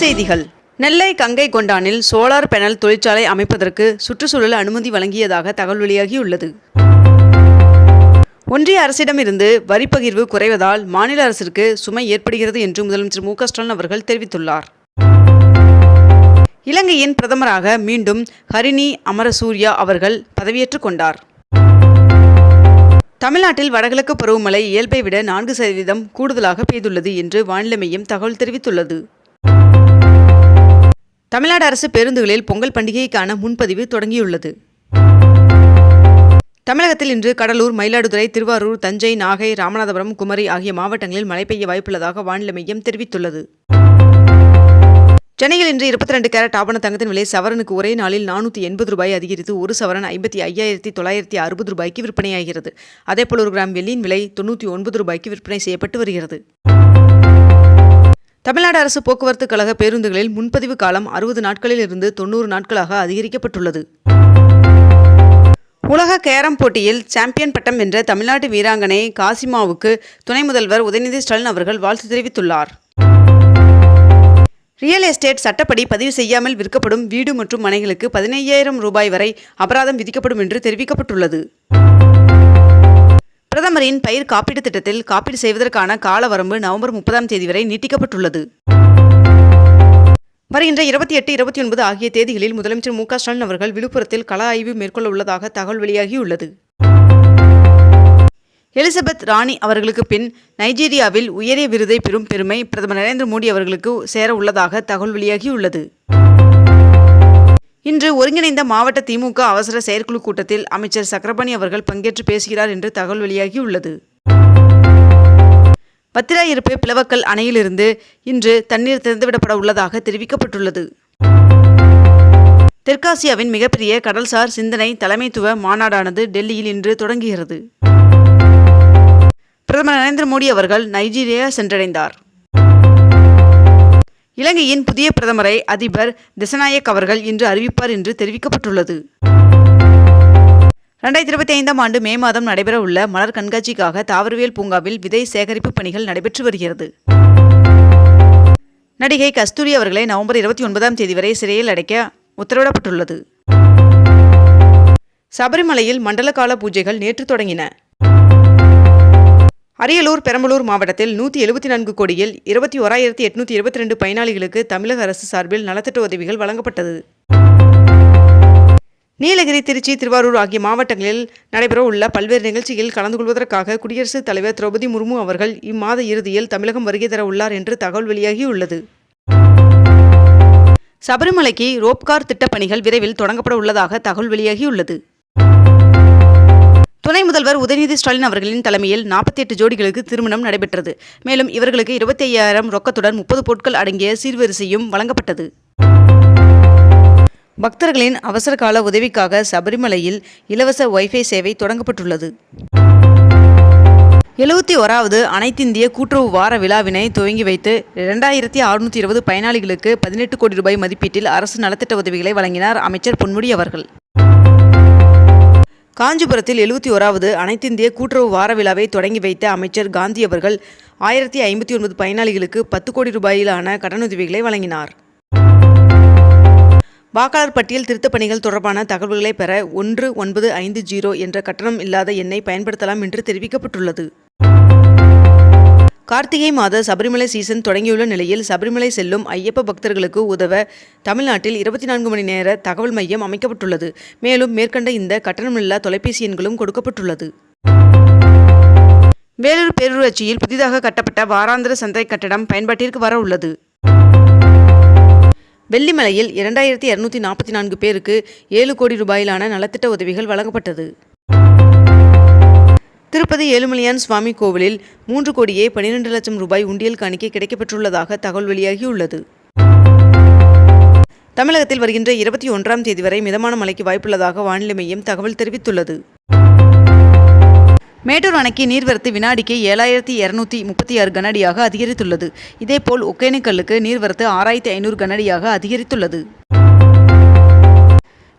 செய்திகள். நெல்லை கங்கை கொண்டானில் சோலார் பேனல் தொழிற்சாலை அமைப்பதற்கு சுற்றுச்சூழல் அனுமதி வழங்கியதாக தகவல் வெளியாகியுள்ளது. ஒன்றிய அரசிடமிருந்து வரி பகிர்வு குறைவதால் மாநில அரசிற்கு சுமை ஏற்படுகிறது என்று முதலமைச்சர் மு ஸ்டாலின் அவர்கள் தெரிவித்துள்ளார். இலங்கையின் பிரதமராக மீண்டும் ஹரிணி அமரசூர்யா அவர்கள் பதவியேற்றுக் கொண்டார். தமிழ்நாட்டில் வடகிழக்கு பருவமழை இயல்பை விட நான்கு சதவீதம் கூடுதலாக பெய்துள்ளது என்று வானிலை மையம் தகவல் தெரிவித்துள்ளது. தமிழ்நாடு அரசு பேருந்துகளில் பொங்கல் பண்டிகைக்கான முன்பதிவு தொடங்கியுள்ளது. தமிழகத்தில் இன்று கடலூர் மயிலாடுதுறை திருவாரூர் தஞ்சை நாகை ராமநாதபுரம் குமரி ஆகிய மாவட்டங்களில் மழை பெய்ய வாய்ப்புள்ளதாக வானிலை மையம் தெரிவித்துள்ளது. சென்னையில் இன்று இருபத்தி ரெண்டு கேரட் ஆபண தங்கத்தின் விலை சவரனுக்கு ஒரே நாளில் நானூற்றி எண்பது ரூபாய் அதிகரித்து ஒரு சவரன் ஐம்பத்தி ஐயாயிரத்தி தொள்ளாயிரத்தி அறுபது ரூபாய்க்கு விற்பனையாகிறது. அதேபோல் ஒரு கிராம் வெள்ளியின் விலை தொண்ணூற்றி ஒன்பது ரூபாய்க்கு விற்பனை செய்யப்பட்டு வருகிறது. தமிழ்நாடு அரசு போக்குவரத்து கழக பேருந்துகளில் முன்பதிவு காலம் அறுபது நாட்களில் இருந்து தொண்ணூறு நாட்களாக அதிகரிக்கப்பட்டுள்ளது. உலக கேரம் போட்டியில் சாம்பியன் பட்டம் வென்ற தமிழ்நாட்டு வீராங்கனை காசிமாவுக்கு துணை முதல்வர் உதயநிதி ஸ்டாலின் அவர்கள் வாழ்த்து தெரிவித்துள்ளார். ரியல் எஸ்டேட் சட்டப்படி பதிவு செய்யாமல் விற்கப்படும் வீடு மற்றும் மனைகளுக்கு பதினையாயிரம் ரூபாய் வரை அபராதம் விதிக்கப்படும் என்று தெரிவிக்கப்பட்டுள்ளது. பிரதமரின் பயிர் காப்பீடு திட்டத்தில் காப்பீடு செய்வதற்கான கால வரம்பு நவம்பர் முப்பதாம் தேதி வரை நீட்டிக்கப்பட்டுள்ளது. வருகின்ற இருபத்தி எட்டு இருபத்தி ஒன்பது ஆகிய தேதிகளில் முதலமைச்சர் மு க ஸ்டாலின் அவர்கள் விழுப்புரத்தில் கள ஆய்வு மேற்கொள்ள உள்ளதாக தகவல் வெளியாகியுள்ளது எலிசபெத் ராணி அவர்களுக்கு பின் நைஜீரியாவில் உயரிய விருதை பெறும் பெருமை பிரதமர் நரேந்திர மோடி அவர்களுக்கு சேர உள்ளதாக தகவல் வெளியாகியுள்ளது இன்று ஒருங்கிணைந்த மாவட்ட திமுக அவசர செயற்குழு கூட்டத்தில் அமைச்சர் சக்கரபாணி அவர்கள் பங்கேற்று பேசுகிறார் என்று தகவல் வெளியாகியுள்ளது. பத்திராயிருப்பு பிளவக்கல் அணையிலிருந்து இன்று தண்ணீர் திறந்துவிடப்பட உள்ளதாக தெரிவிக்கப்பட்டுள்ளது. தெற்காசியாவின் மிகப்பெரிய கடல்சார் சிந்தனை தலைமைத்துவ மாநாடானது டெல்லியில் இன்று தொடங்குகிறது. பிரதமர் நரேந்திர மோடி அவர்கள் நைஜீரியா சென்றடைந்தார். இலங்கையின் புதிய பிரதமரை அதிபர் திசநாயக் அவர்கள் இன்று அறிவிப்பார் என்று தெரிவிக்கப்பட்டுள்ளது. ரெண்டாயிரத்தி இருபத்தி ஐந்தாம் ஆண்டு மே மாதம் நடைபெறவுள்ள மலர் கண்காட்சிக்காக தாவரவியல் பூங்காவில் விதை சேகரிப்பு பணிகள் நடைபெற்று வருகிறது. நடிகை கஸ்தூரி அவர்களை நவம்பர் இருபத்தி ஒன்பதாம் தேதி வரை சிறையில் அடைக்க உத்தரவிடப்பட்டுள்ளது. சபரிமலையில் மண்டல கால பூஜைகள் நேற்று தொடங்கின. அரியலூர் பெரம்பலூர் மாவட்டத்தில் நூற்றி எழுபத்தி நான்கு கோடியில் இருபத்தி ஓராயிரத்தி எட்நூற்றி இருபத்தி ரெண்டு பயனாளிகளுக்கு தமிழக அரசு சார்பில் நலத்திட்ட உதவிகள் வழங்கப்பட்டது. நீலகிரி திருச்சி திருவாரூர் ஆகிய மாவட்டங்களில் நடைபெற உள்ள பல்வேறு நிகழ்ச்சியில் கலந்து கொள்வதற்காக குடியரசுத் தலைவர் திரௌபதி முர்மு அவர்கள் இம்மாத இறுதியில் தமிழகம் வருகை தர உள்ளார் என்று தகவல் வெளியாகியுள்ளது. சபரிமலைக்கு ரோப்கார் திட்டப் பணிகள் விரைவில் தொடங்கப்பட உள்ளதாக தகவல் வெளியாகியுள்ளது. துணை முதல்வர் உதயநிதி ஸ்டாலின் அவர்களின் தலைமையில் நாற்பத்தி எட்டு ஜோடிகளுக்கு திருமணம் நடைபெற்றது. மேலும் இவர்களுக்கு இருபத்தி ஐயாயிரம் ரொக்கத்துடன் முப்பது பொருட்கள் அடங்கிய சீர்வரிசையும் வழங்கப்பட்டது. பக்தர்களின் அவசரகால உதவிக்காக சபரிமலையில் இலவச வைஃபை சேவை தொடங்கப்பட்டுள்ளது. எழுபத்தி ஓராவது அனைத்திந்திய கூட்டுறவு வார விழாவினை துவங்கி வைத்து இரண்டாயிரத்தி அறுநூற்றி இருபது பயனாளிகளுக்கு பதினெட்டு கோடி ரூபாய் மதிப்பீட்டில் அரசு நலத்திட்ட உதவிகளை வழங்கினார் அமைச்சர் பொன்முடி அவர்கள். காஞ்சிபுரத்தில் எழுபத்தி ஓராவது அனைத்திந்திய கூட்டுறவு வார விழாவை தொடங்கி வைத்த அமைச்சர் காந்தி அவர்கள் ஆயிரத்தி ஐம்பத்தி ஒன்பது பயனாளிகளுக்கு பத்து கோடி ரூபாயிலான கடனுதவிகளை வழங்கினார். வாக்காளர் பட்டியல் திருத்தப் பணிகள் தொடர்பான தகவல்களை பெற ஒன்று ஒன்பது ஐந்து ஜீரோ என்ற கட்டணம் இல்லாத எண்ணை பயன்படுத்தலாம் என்று தெரிவிக்கப்பட்டுள்ளது. கார்த்திகை மாத சபரிமலை சீசன் தொடங்கியுள்ள நிலையில் சபரிமலை செல்லும் ஐயப்ப பக்தர்களுக்கு உதவ தமிழ்நாட்டில் இருபத்தி நான்கு மணி நேர தகவல் மையம் அமைக்கப்பட்டுள்ளது. மேலும் மேற்கண்ட இந்த கட்டணமில்லா தொலைபேசி எண்களும் கொடுக்கப்பட்டுள்ளது. வேலூர் பேரூராட்சியில் புதிதாக கட்டப்பட்ட வாராந்திர சந்தை கட்டடம் பயன்பாட்டிற்கு வர உள்ளது. வெள்ளிமலையில் இரண்டாயிரத்தி இரநூத்தி நாற்பத்தி நான்கு பேருக்கு ஏழு கோடி ரூபாயிலான நலத்திட்ட உதவிகள் வழங்கப்பட்டது. திருப்பதி ஏழுமலையான் சுவாமி கோவிலில் மூன்று கோடியே பனிரெண்டு லட்சம் ரூபாய் உண்டியல் காணிக்கை கிடைக்கப்பெற்றுள்ளதாக தகவல் வெளியாகியுள்ளது. தமிழகத்தில் வருகின்ற இருபத்தி ஒன்றாம் தேதி வரை மிதமான மழைக்கு வாய்ப்புள்ளதாக வானிலை மையம் தகவல் தெரிவித்துள்ளது. மேட்டூர் அணைக்கு நீர்வரத்து வினாடிக்கு ஏழாயிரத்தி இரநூத்தி முப்பத்தி ஆறு கனஅடியாக அதிகரித்துள்ளது. இதேபோல் ஒகேனக்கல்லுக்கு நீர்வரத்து ஆறாயிரத்தி ஐநூறு கனஅடியாக அதிகரித்துள்ளது.